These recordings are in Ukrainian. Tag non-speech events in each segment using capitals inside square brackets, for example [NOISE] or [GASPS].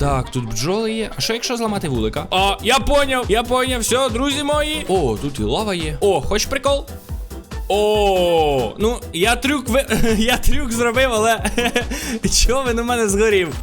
Так, тут бджоли є. А що якщо зламати вулика? А, я поняв, я поняв, все, друзі мої. О, тут і лава є. О, хоч прикол? О, ну я трюк ви... [LAUGHS] я трюк зробив, але [LAUGHS] чого він у мене згорів?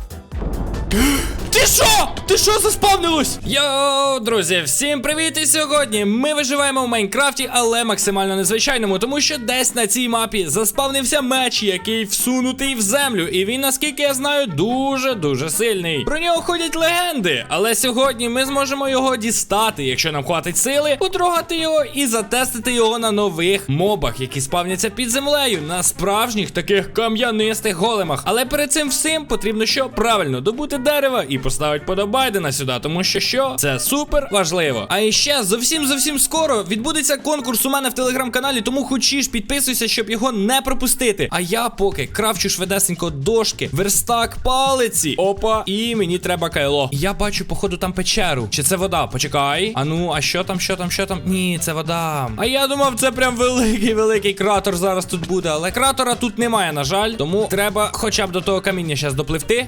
Ти що? Ти що заспавнилось? Йоу, друзі, всім привіт! І сьогодні ми виживаємо в Майнкрафті, але максимально незвичайному, тому що десь на цій мапі заспавнився меч, який всунутий в землю. І він, наскільки я знаю, дуже-дуже сильний. Про нього ходять легенди, але сьогодні ми зможемо його дістати, якщо нам хватить сили, потрогати його і затестити його на нових мобах, які спавняться під землею, на справжніх таких кам'янистих големах. Але перед цим всім потрібно що правильно добути дерева і поставити подобайдена сюди, тому що що це супер важливо. А іще зовсім зовсім скоро відбудеться конкурс у мене в телеграм-каналі, тому хочеш підписуйся, щоб його не пропустити. А я поки кравчу швидесенько дошки, верстак, палиці. Опа, і мені треба кайло. Я бачу, походу, там печеру. Чи це вода? Почекай. А ну, а що там, що там, що там? Ні, це вода. А я думав, це прям великий, великий кратер зараз тут буде. Але кратера тут немає, на жаль. Тому треба хоча б до того каміння зараз допливти.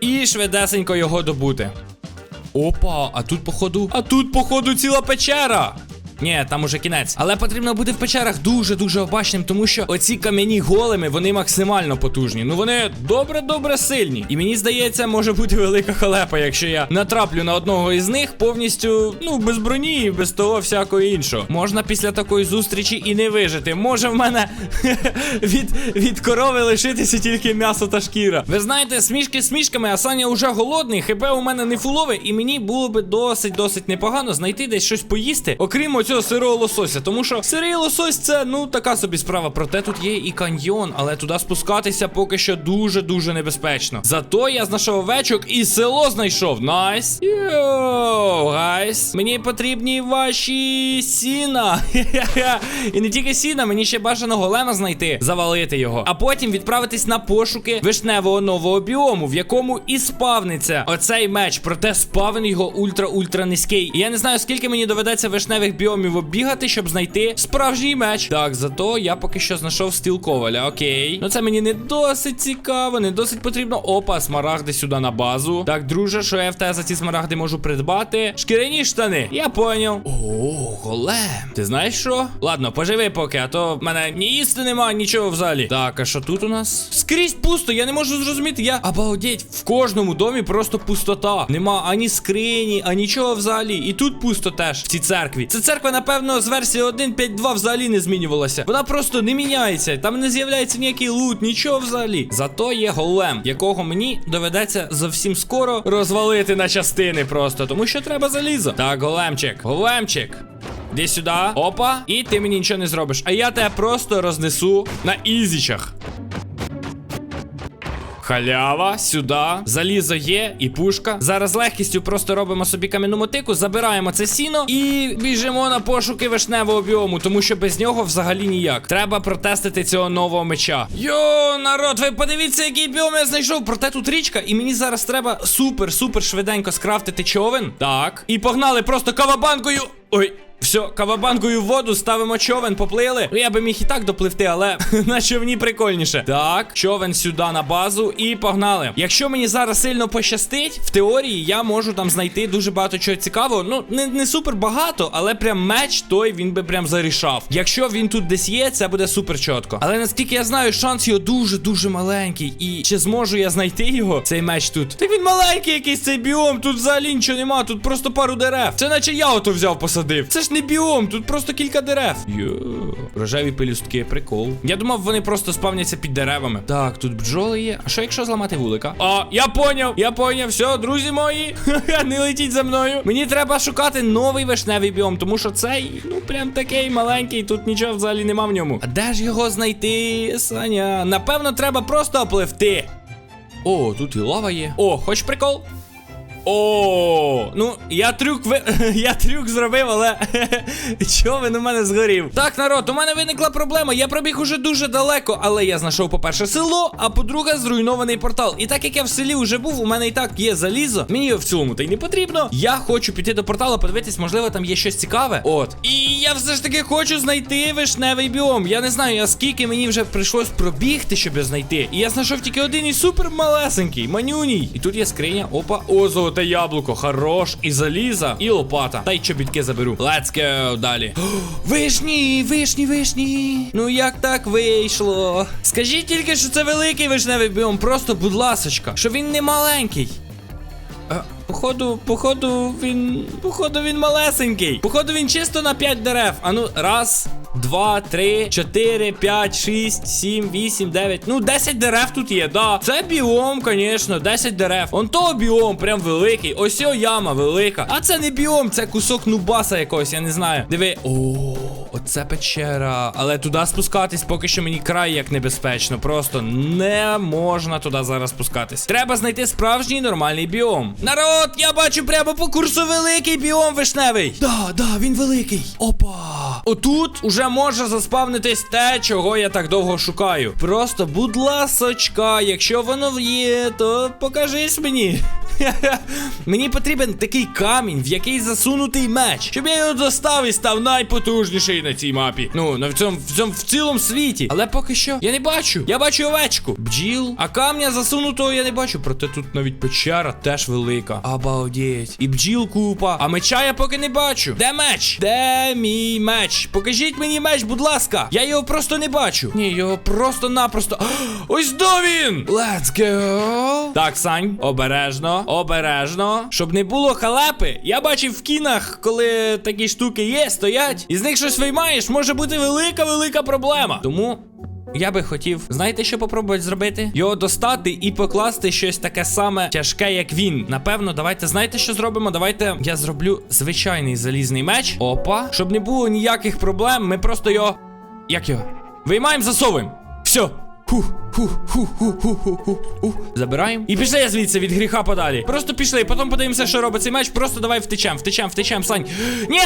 І швидесенько його добути. Опа, а тут, походу. А тут, походу, ціла печера. Ні, там уже кінець. Але потрібно бути в печерах дуже-дуже обачним, тому що оці кам'яні големи, вони максимально потужні. Ну вони добре-добре сильні. І мені здається, може бути велика халепа, якщо я натраплю на одного із них повністю, ну, без броні і без того всякого іншого. Можна після такої зустрічі і не вижити. Може в мене [LAUGHS] від, від корови лишитися тільки м'ясо та шкіра. Ви знаєте, смішки смішками, а Саня уже голодний, хп у мене не фулове, і мені було би досить-досить непогано знайти десь щось поїсти, окрім оцього сирого лосося. Тому що сирий лосось це ну така собі справа. Проте тут є і каньйон, але туди спускатися поки що дуже-дуже небезпечно. Зато я знайшов овечок і село знайшов. Найс. Йоу, гайс. Мені потрібні ваші сіна. [LAUGHS] І не тільки сіна, мені ще бажано голема знайти, завалити його. А потім відправитись на пошуки вишневого нового біому, в якому і спавниться оцей меч. Проте спавн його ультра-ультра низький. І я не знаю, скільки мені доведеться вишневих біомів оббігати, щоб знайти справжній меч. Так, зато я поки що знайшов стіл коваля. Окей. Ну це мені не досить цікаво, не досить потрібно. Опа, смарагди сюди на базу. Так, друже, що я в тебе за ці смарагди можу придбати? Шкіряні штани. Я поняв. О, голем. Ти знаєш що? Ладно, поживи поки, а то в мене ні їсти нема, нічого взагалі. Так, а що тут у нас? Скрізь пусто, я не можу зрозуміти. Я обалдеть, в кожному домі просто пустота. Нема ані скрині, а нічого взагалі. І тут пусто теж в цій церкві. Це церква, напевно, з версії 1.5.2 взагалі не змінювалася. Вона просто не міняється. Там не з'являється ніякий лут, нічого взагалі. Зато є голем, якого мені доведеться зовсім скоро розвалити на частини просто, тому що треба залізо. Так, големчик, големчик. Іди сюди. Опа. І ти мені нічого не зробиш. А я тебе просто рознесу на ізічах. Халява, сюди. Залізо є і пушка. Зараз легкістю просто робимо собі кам'яну мотику, забираємо це сіно і біжимо на пошуки вишневого біому, тому що без нього взагалі ніяк. Треба протестити цього нового меча. Йо, народ, ви подивіться, який біом я знайшов. Проте тут річка, і мені зараз треба супер-супер швиденько скрафтити човен. Так. І погнали просто кавабанкою. Ой. Все, кавабанкою в воду, ставимо човен, поплили. Я би міг і так допливти, але [LAUGHS] на човні прикольніше. Так, човен сюди на базу і погнали. Якщо мені зараз сильно пощастить, в теорії я можу там знайти дуже багато чого цікавого. Ну, не, не супер багато, але прям меч той він би прям зарішав. Якщо він тут десь є, це буде супер чітко. Але наскільки я знаю, шанс його дуже-дуже маленький. І чи зможу я знайти його, цей меч тут? Так він маленький якийсь цей біом, тут взагалі нічого нема, тут просто пару дерев. Це наче я ото взяв, посадив. Це ж не біом, тут просто кілька дерев. Йо, рожеві пелюстки, прикол. Я думав, вони просто спавняться під деревами. Так, тут бджоли є. А що якщо зламати вулика? А, я поняв, я поняв. Все, друзі мої. [LAUGHS] не летіть за мною. Мені треба шукати новий вишневий біом, тому що цей, ну прям такий маленький, тут нічого взагалі нема в ньому. А де ж його знайти, Саня? Напевно, треба просто опливти. О, тут і лава є. О, хоч прикол? О, ну я трюк ви... [LAUGHS] я трюк зробив, але [LAUGHS] човен у мене згорів. Так, народ, у мене виникла проблема. Я пробіг уже дуже далеко, але я знайшов, по-перше, село, а по-друге, зруйнований портал. І так як я в селі вже був, у мене і так є залізо. Мені в цілому та й не потрібно. Я хочу піти до порталу, подивитись, можливо, там є щось цікаве. От. І я все ж таки хочу знайти вишневий біом. Я не знаю, а скільки мені вже прийшлось пробігти, щоб його знайти. І я знайшов тільки один і супер малесенький, манюній. І тут є скриня. Опа, о, золоте яблуко. Хорош. І заліза, і лопата. Та й чобітки заберу. Let's go далі. [GASPS] Вишні, вишні, вишні. Ну як так вийшло? Скажіть тільки, що це великий вишневий біом. Просто, будь ласочка, що він не маленький. Походу, походу, він. Походу, він малесенький. Походу, він чисто на 5 дерев. А ну, раз, два, три, чотири, п'ять, шість, сім, вісім, дев'ять. Ну, 10 дерев тут є, да. Це біом, звісно, 10 дерев. Он то біом, прям великий. Ось о яма велика. А це не біом, це кусок нубаса якогось, я не знаю. Диви. О, оце печера. Але туди спускатись поки що мені край як небезпечно. Просто не можна туди зараз спускатись. Треба знайти справжній нормальний біом. Народ, я бачу прямо по курсу великий біом вишневий. Да, да, він великий. Опа. Отут уже може заспавнитись те, чого я так довго шукаю. Просто, будь ласочка, якщо воно є, то покажись мені. [LAUGHS] Мені потрібен такий камінь, в який засунутий меч, щоб я його достав і став найпотужніший на цій мапі. Ну, на в цьому в цьому в цілому світі. Але поки що я не бачу. Я бачу овечку, бджіл, а камня засунутого я не бачу. Проте тут навіть печера теж велика. Обалдеть. І бджіл купа. А меча я поки не бачу. Де меч? Де мій меч? Покажіть мені меч, будь ласка. Я його просто не бачу. Ні, його просто-напросто. [GASPS] Ось до він! Let's go. Так, Сань, обережно, обережно. Щоб не було халепи. Я бачив в кінах, коли такі штуки є, стоять, і з них щось виймаєш, може бути велика-велика проблема. Тому. Я би хотів, знаєте, що попробувати зробити? Його достати і покласти щось таке саме тяжке, як він. Напевно, давайте знаєте, що зробимо? Давайте я зроблю звичайний залізний меч. Опа. Щоб не було ніяких проблем, ми просто його. Як його? Виймаємо, засовуємо. Все. Забираємо. І пішли я звідси від гріха подалі. Просто пішли, потім подивимося, що робить цей меч. Просто давай втечем, втечем, втечем, Сань. Ні!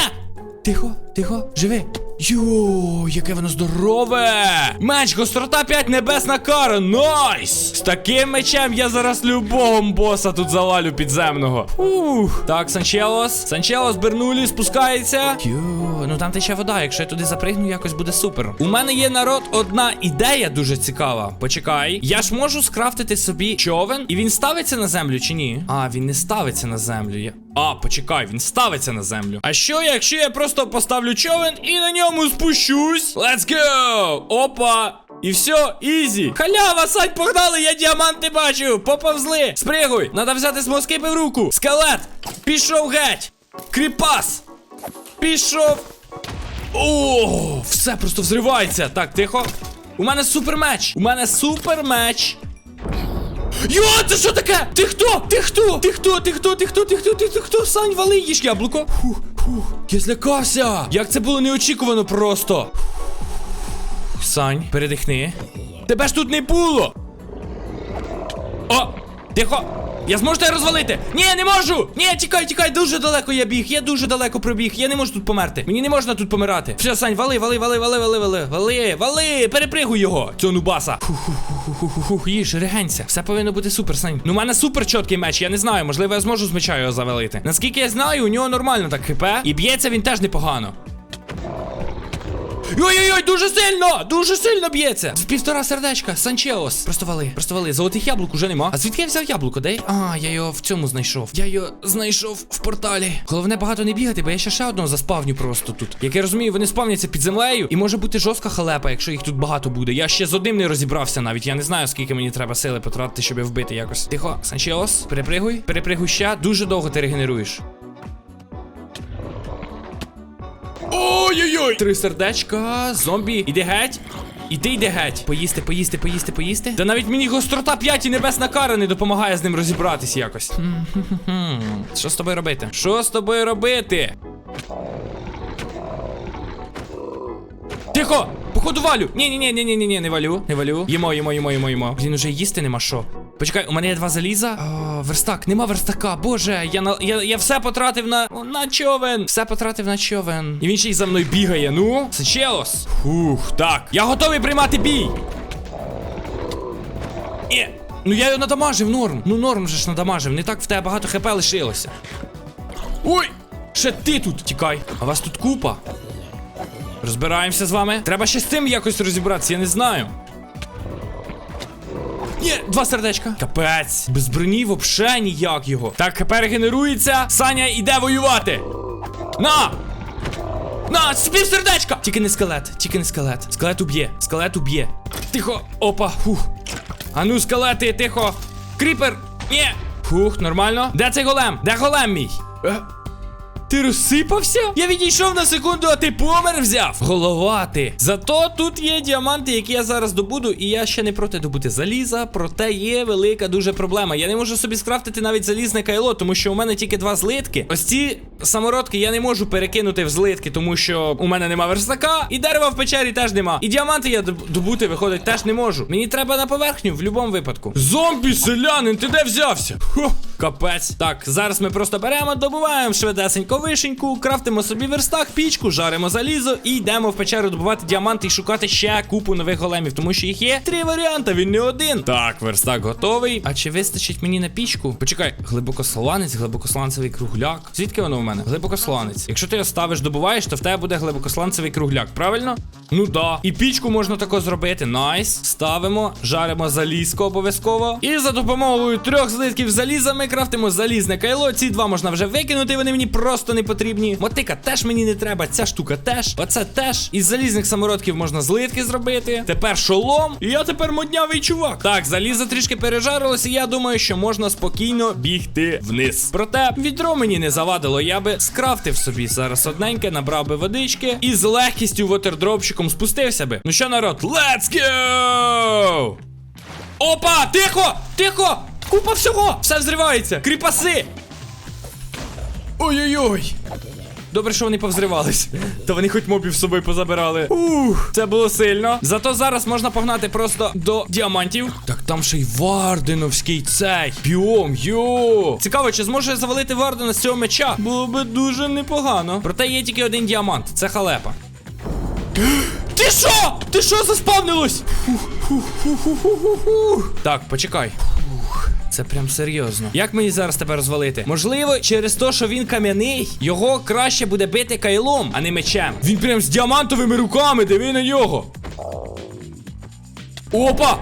Тихо, тихо, живи. Йо, яке воно здорове! Меч, гострота 5, небесна кара. Найс! З таким мечем я зараз любого боса тут завалю підземного. Ух. Так, Санчелос. Санчелос Бернулі спускається. Йо, ну там тече вода. Якщо я туди запригну, якось буде супер. У мене є народ одна ідея дуже цікава. Почекай. Я ж можу скрафтити собі човен, і він ставиться на землю чи ні? А, він не ставиться на землю. А, почекай, він ставиться на землю. А що, якщо я просто поставлю човен і на ньому спущусь? Let's go! Опа! І все, ізі. Халява, Сань, погнали, я діаманти бачу. Поповзли. Спригуй. Надо взяти смоскипи в руку. Скелет. Пішов геть. Кріпас. Пішов. О, все просто взривається. Так, тихо. У мене супермеч. У мене супермеч. Йо, це що таке? Ти хто? Ти хто? Ти хто? Ти хто? Ти хто? Ти хто? Ти хто? Сань, вали, їж яблуко. Фух, фух. Я злякався. Як це було неочікувано просто. Сань, передихни. Тебе ж тут не було. О! Тихо! Я зможу тебе розвалити! Ні, не можу! Ні, тікай, тікай, дуже далеко я біг, я дуже далеко пробіг, я не можу тут померти. Мені не можна тут помирати. Все, Сань, вали, вали, вали, вали, вали, вали, вали, вали, перепригуй його, цього нубаса. Фух, їж, регенься. Все повинно бути супер, Сань. Ну, у мене супер чіткий меч, я не знаю, можливо, я зможу з меча його завалити. Наскільки я знаю, у нього нормально так хп, і б'ється він теж непогано. Ой-ой-ой, дуже сильно! Дуже сильно б'ється! В півтора сердечка, Санчеос. Просто вали, просто вали. Золотих яблук уже нема. А звідки я взяв яблуко? Де? А, я його в цьому знайшов. Я його знайшов в порталі. Головне багато не бігати, бо я ще ще одного заспавню просто тут. Як я розумію, вони спавняться під землею, і може бути жорстка халепа, якщо їх тут багато буде. Я ще з одним не розібрався навіть. Я не знаю, скільки мені треба сили потратити, щоб вбити якось. Тихо, Санчеос, перепригуй, перепригуй ще. Дуже довго ти регенеруєш. Ой-ой-ой! Три сердечка, зомбі, іди геть. Іди йди геть. Поїсти, поїсти, поїсти, поїсти. Та навіть мені гострота 5 і небесна кара не допомагає з ним розібратись якось. Що з тобою робити? Що з тобою робити? Тихо! походу валю. Ні, ні, ні, ні, ні, ні, ні, не валю, не валю. Їмо, їмо, їмо, їмо, їмо. Блін, уже їсти нема що. Почекай, у мене є два заліза. О, верстак, нема верстака. Боже, я на я, я все потратив на на човен. Все потратив на човен. І він ще й за мною бігає. Ну, це челос. Фух, так. Я готовий приймати бій. Е, ну я його надамажив, норм. Ну норм же ж надамажив. Не так в тебе багато хп лишилося. Ой! Ще ти тут тікай. А вас тут купа. Розбираємося з вами. Треба ще з цим якось розібратися, я не знаю. Є, два сердечка. Капець. Без броні вообще ніяк його. Так, хп регенерується. Саня іде воювати. На! На, спів сердечка! Тільки не скелет, тільки не скелет. Скелет уб'є, скелет уб'є. Тихо, опа, фух. А ну, скелети, тихо. Кріпер! Ні! Фух, нормально. Де цей голем? Де голем мій? Ти розсипався? Я відійшов на секунду, а ти помер взяв. Голова ти. Зато тут є діаманти, які я зараз добуду, і я ще не проти добути заліза. Проте є велика дуже проблема. Я не можу собі скрафтити навіть залізне кайло, тому що у мене тільки два злитки. Ось ці самородки я не можу перекинути в злитки, тому що у мене нема верстака, і дерева в печері теж нема. І діаманти я добути, виходить, теж не можу. Мені треба на поверхню в будь-якому випадку. Зомбі, селянин, ти де взявся? Хо, капець. Так, зараз ми просто беремо, добуваємо швидесенько вишеньку, крафтимо собі верстак, пічку, жаримо залізо і йдемо в печеру добувати діаманти і шукати ще купу нових големів, тому що їх є три варіанти, він не один. Так, верстак готовий. А чи вистачить мені на пічку? Почекай, глибокосланець, глибокосланцевий кругляк. Звідки воно в мене? Глибокосланець. Якщо ти його ставиш, добуваєш, то в тебе буде глибокосланцевий кругляк, правильно? Ну да. І пічку можна тако зробити. Найс. Ставимо, жаримо залізко обов'язково. І за допомогою трьох злитків заліза ми крафтимо залізне кайло. Ці два можна вже викинути, вони мені просто не потрібні. Мотика теж мені не треба, ця штука теж. Оце теж. Із залізних самородків можна злитки зробити. Тепер шолом. І я тепер моднявий чувак. Так, залізо трішки пережарилося, і я думаю, що можна спокійно бігти вниз. Проте відро мені не завадило. Я би скрафтив собі зараз одненьке, набрав би водички і з легкістю вотердропчиком спустився би. Ну що, народ, let's go! Опа! Тихо! Тихо! Купа всього! Все взривається! Кріпаси! Ой-ой-ой! Добре, що вони повзривались. Та вони хоч мобів з собою позабирали. Ух, це було сильно. Зато зараз можна погнати просто до діамантів. Так там ще й Варденовський цей. Біом, йо. Цікаво, чи зможе завалити Вардена з цього меча? Було би дуже непогано. Проте є тільки один діамант. Це халепа. [GASPS] Ти що? Ти що заспавнилось? Фух, фух, фух, фух, фух, фух, фух. Так, почекай. Фух, Це прям серйозно. Як мені зараз тебе розвалити? Можливо, через те, що він кам'яний, його краще буде бити кайлом, а не мечем. Він прям з діамантовими руками, диви на нього. Опа!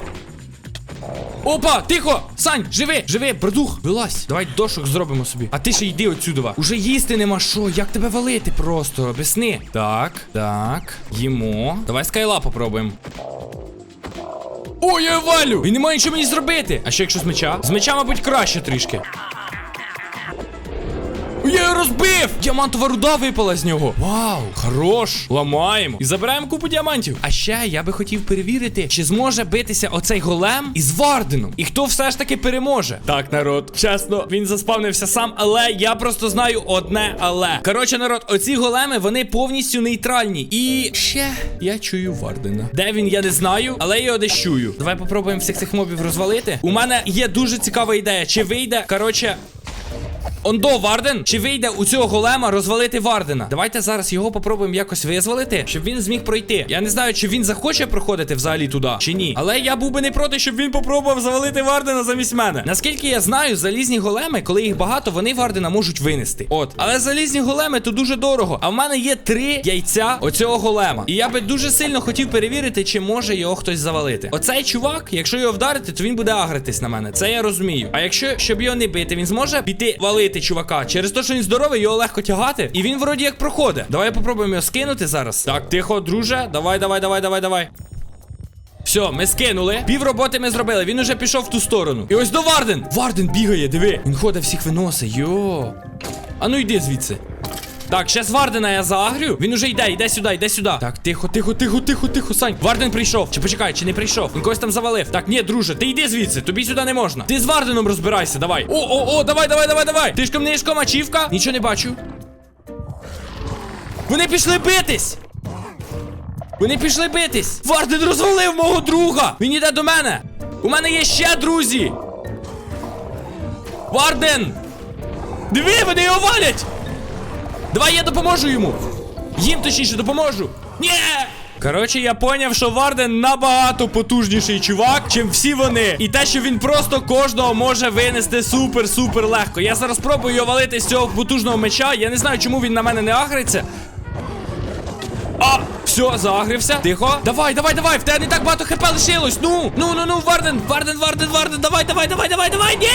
Опа, тихо! Сань, живи, живи, братух, вилазь. Давай дошок зробимо собі. А ти ще йди отсюдова. Уже їсти нема що, як тебе валити просто, об'ясни. Так, так, їмо. Давай скайла попробуємо. Ой, я валю! Він не має нічого мені зробити. А ще якщо з меча? З меча, мабуть, краще трішки. Я його розбив! Діамантова руда випала з нього. Вау, хорош. Ламаємо. І забираємо купу діамантів. А ще я би хотів перевірити, чи зможе битися оцей голем із Варденом. І хто все ж таки переможе. Так, народ, чесно, він заспавнився сам, але я просто знаю одне але. Коротше, народ, оці големи, вони повністю нейтральні. І ще я чую Вардена. Де він, я не знаю, але я його десь чую. Давай попробуємо всіх цих мобів розвалити. У мене є дуже цікава ідея. Чи вийде, коротше. Ондо Варден, чи вийде у цього голема розвалити Вардена? Давайте зараз його попробуємо якось визволити, щоб він зміг пройти. Я не знаю, чи він захоче проходити взагалі туди, чи ні. Але я був би не проти, щоб він попробував завалити Вардена замість мене. Наскільки я знаю, залізні големи, коли їх багато, вони Вардена можуть винести. От, але залізні големи то дуже дорого. А в мене є три яйця оцього голема. І я би дуже сильно хотів перевірити, чи може його хтось завалити. Оцей чувак, якщо його вдарити, то він буде агритись на мене. Це я розумію. А якщо щоб його не бити, він зможе піти валити чувака. Через те, що він здоровий, його легко тягати. І він вроді як проходить. Давай попробуємо його скинути зараз. Так, тихо, друже. Давай, давай, давай, давай, давай. Все, ми скинули. Пів роботи ми зробили. Він уже пішов в ту сторону. І ось до Варден. Варден бігає, диви. Він ходить всіх виносить. Йо. А ну йди звідси. Так, ще з Вардена я заагрю. Він уже йде, йде сюди, йде сюди. Так, тихо, тихо, тихо, тихо, тихо, Сань. Варден прийшов. Чи почекай, чи не прийшов? Він когось там завалив. Так, ні, друже, ти йди звідси, тобі сюди не можна. Ти з Варденом розбирайся, давай. О, о, о, давай, давай, давай, давай. Тишком нишком, ачівка. Нічого не бачу. Вони пішли битись. Вони пішли битись. Варден розвалив мого друга. Він іде до мене. У мене є ще друзі. Варден! Диви, вони його валять! Давай я допоможу йому! Їм точніше допоможу! Ні! Коротше, я поняв, що Варден набагато потужніший чувак, чим всі вони. І те, що він просто кожного може винести супер-супер легко. Я зараз спробую його валити з цього потужного меча. Я не знаю, чому він на мене не агриться. А, все, заагрився. Тихо. Давай, давай, давай. В тебе не так багато хп лишилось. Ну, ну, ну, ну, Варден, Варден, Варден, Варден, давай, давай, давай, давай, давай, ні!